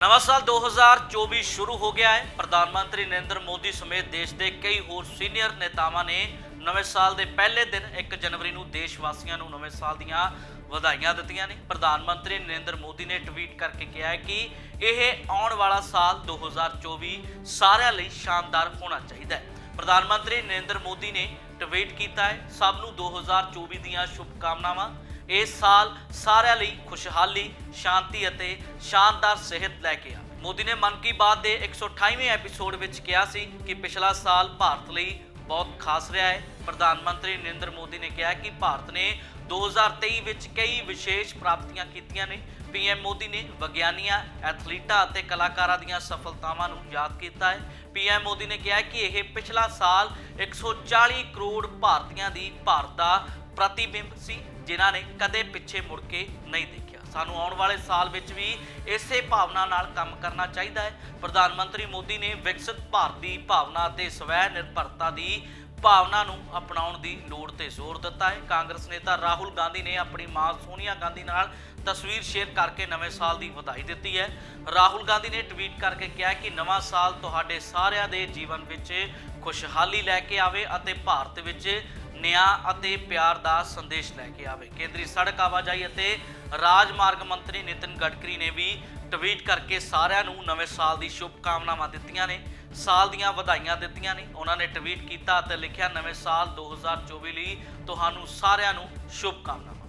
ਨਵਾਂ ਸਾਲ 2024 ਸ਼ੁਰੂ ਹੋ ਗਿਆ ਹੈ। ਪ੍ਰਧਾਨ ਮੰਤਰੀ ਨਰਿੰਦਰ ਮੋਦੀ ਸਮੇਤ ਦੇਸ਼ ਦੇ ਕਈ ਹੋਰ ਸੀਨੀਅਰ ਨੇਤਾਵਾਂ ਨੇ ਨਵੇਂ ਸਾਲ ਦੇ ਪਹਿਲੇ ਦਿਨ 1 ਜਨਵਰੀ ਨੂੰ ਦੇਸ਼ ਵਾਸੀਆਂ ਨੂੰ ਨਵੇਂ ਸਾਲ ਦੀਆਂ ਵਧਾਈਆਂ ਦਿੱਤੀਆਂ ਨੇ। ਪ੍ਰਧਾਨ ਮੰਤਰੀ ਨਰਿੰਦਰ ਮੋਦੀ ਨੇ ਟਵੀਟ ਕਰਕੇ ਕਿਹਾ ਹੈ ਕਿ ਇਹ ਆਉਣ ਵਾਲਾ ਸਾਲ 2024 ਸਾਰਿਆਂ ਲਈ ਸ਼ਾਨਦਾਰ ਹੋਣਾ ਚਾਹੀਦਾ ਹੈ। ਪ੍ਰਧਾਨ ਮੰਤਰੀ ਨਰਿੰਦਰ ਮੋਦੀ ਨੇ ਟਵੀਟ ਕੀਤਾ ਹੈ, ਸਭ ਨੂੰ 2024 ਦੀਆਂ ਸ਼ੁਭਕਾਮਨਾਵਾਂ। ਇਸ ਸਾਲ ਸਾਰਿਆਂ ਲਈ ਖੁਸ਼ਹਾਲੀ, ਸ਼ਾਂਤੀ ਅਤੇ ਸ਼ਾਨਦਾਰ ਸਿਹਤ ਲੈ ਕੇ ਆ। ਮੋਦੀ ਨੇ ਮਨ ਕੀ ਬਾਤ ਦੇ 128ਵੇਂ ਐਪੀਸੋਡ ਵਿੱਚ ਕਿਹਾ ਸੀ ਕਿ ਪਿਛਲਾ ਸਾਲ ਭਾਰਤ ਲਈ ਬਹੁਤ ਖਾਸ ਰਿਹਾ ਹੈ। ਪ੍ਰਧਾਨ ਮੰਤਰੀ ਨਰਿੰਦਰ ਮੋਦੀ ਨੇ ਕਿਹਾ ਕਿ ਭਾਰਤ ਨੇ 2023 ਵਿੱਚ ਕਈ ਵਿਸ਼ੇਸ਼ ਪ੍ਰਾਪਤੀਆਂ ਕੀਤੀਆਂ ਨੇ। ਪੀਐਮ ਮੋਦੀ ਨੇ ਵਿਗਿਆਨੀਆਂ, ਐਥਲੀਟਾਂ ਅਤੇ ਕਲਾਕਾਰਾਂ ਦੀਆਂ ਸਫਲਤਾਵਾਂ ਨੂੰ ਯਾਦ ਕੀਤਾ ਹੈ। ਪੀਐਮ ਮੋਦੀ ਨੇ ਕਿਹਾ ਕਿ ਇਹ ਪਿਛਲਾ ਸਾਲ 140 ਕਰੋੜ ਭਾਰਤੀਆਂ ਦੀ ਭਾਰਤ ਦਾ ਪ੍ਰਤੀਬਿੰਬ ਸੀ, ਜਿਨ੍ਹਾਂ ਨੇ ਕਦੇ ਪਿੱਛੇ ਮੁੜ ਕੇ ਨਹੀਂ ਦੇਖਿਆ। ਸਾਨੂੰ ਆਉਣ ਵਾਲੇ ਸਾਲ ਵਿੱਚ ਵੀ ਇਸੇ ਭਾਵਨਾ ਨਾਲ ਕੰਮ ਕਰਨਾ ਚਾਹੀਦਾ ਹੈ। ਪ੍ਰਧਾਨ ਮੰਤਰੀ ਮੋਦੀ ਨੇ ਵਿਕਸਿਤ ਭਾਰਤ ਦੀ ਭਾਵਨਾ ਅਤੇ ਸਵੈ ਨਿਰਭਰਤਾ ਦੀ ਭਾਵਨਾ ਨੂੰ ਅਪਣਾਉਣ ਦੀ ਲੋੜ ਤੇ ਜ਼ੋਰ ਦਿੱਤਾ ਹੈ। ਕਾਂਗਰਸ ਨੇਤਾ ਰਾਹੁਲ ਗਾਂਧੀ ਨੇ ਆਪਣੀ ਮਾਂ ਸੋਨੀਆ ਗਾਂਧੀ ਨਾਲ ਤਸਵੀਰ ਸ਼ੇਅਰ ਕਰਕੇ ਨਵੇਂ ਸਾਲ ਦੀ ਵਧਾਈ ਦਿੱਤੀ ਹੈ। ਰਾਹੁਲ ਗਾਂਧੀ ਨੇ ਟਵੀਟ ਕਰਕੇ ਕਿਹਾ ਕਿ ਨਵਾਂ ਸਾਲ ਤੁਹਾਡੇ ਸਾਰਿਆਂ ਦੇ ਜੀਵਨ ਵਿੱਚ ਖੁਸ਼ਹਾਲੀ ਲੈ ਕੇ ਆਵੇ ਅਤੇ ਭਾਰਤ ਵਿੱਚ ਨਿਆਂ ਅਤੇ ਪਿਆਰ ਦਾ ਸੰਦੇਸ਼ ਲੈ ਕੇ ਆਵੇ। ਕੇਂਦਰੀ ਸੜਕ ਆਵਾਜਾਈ ਅਤੇ ਰਾਜਮਾਰਗ ਮੰਤਰੀ ਨਿਤਿਨ ਗਡਕਰੀ ਨੇ ਵੀ ਟਵੀਟ ਕਰਕੇ ਸਾਰਿਆਂ ਨੂੰ ਨਵੇਂ ਸਾਲ ਦੀ ਸ਼ੁਭਕਾਮਨਾਵਾਂ ਦਿੱਤੀਆਂ ਨੇ। ਸਾਲ ਦੀਆਂ ਵਧਾਈਆਂ ਦਿੱਤੀਆਂ ਨੇ। ਉਹਨਾਂ ਨੇ ਟਵੀਟ ਕੀਤਾ ਅਤੇ ਲਿਖਿਆ, ਨਵੇਂ ਸਾਲ 2024 ਲਈ ਤੁਹਾਨੂੰ ਸਾਰਿਆਂ ਨੂੰ ਸ਼ੁਭਕਾਮਨਾਵਾਂ।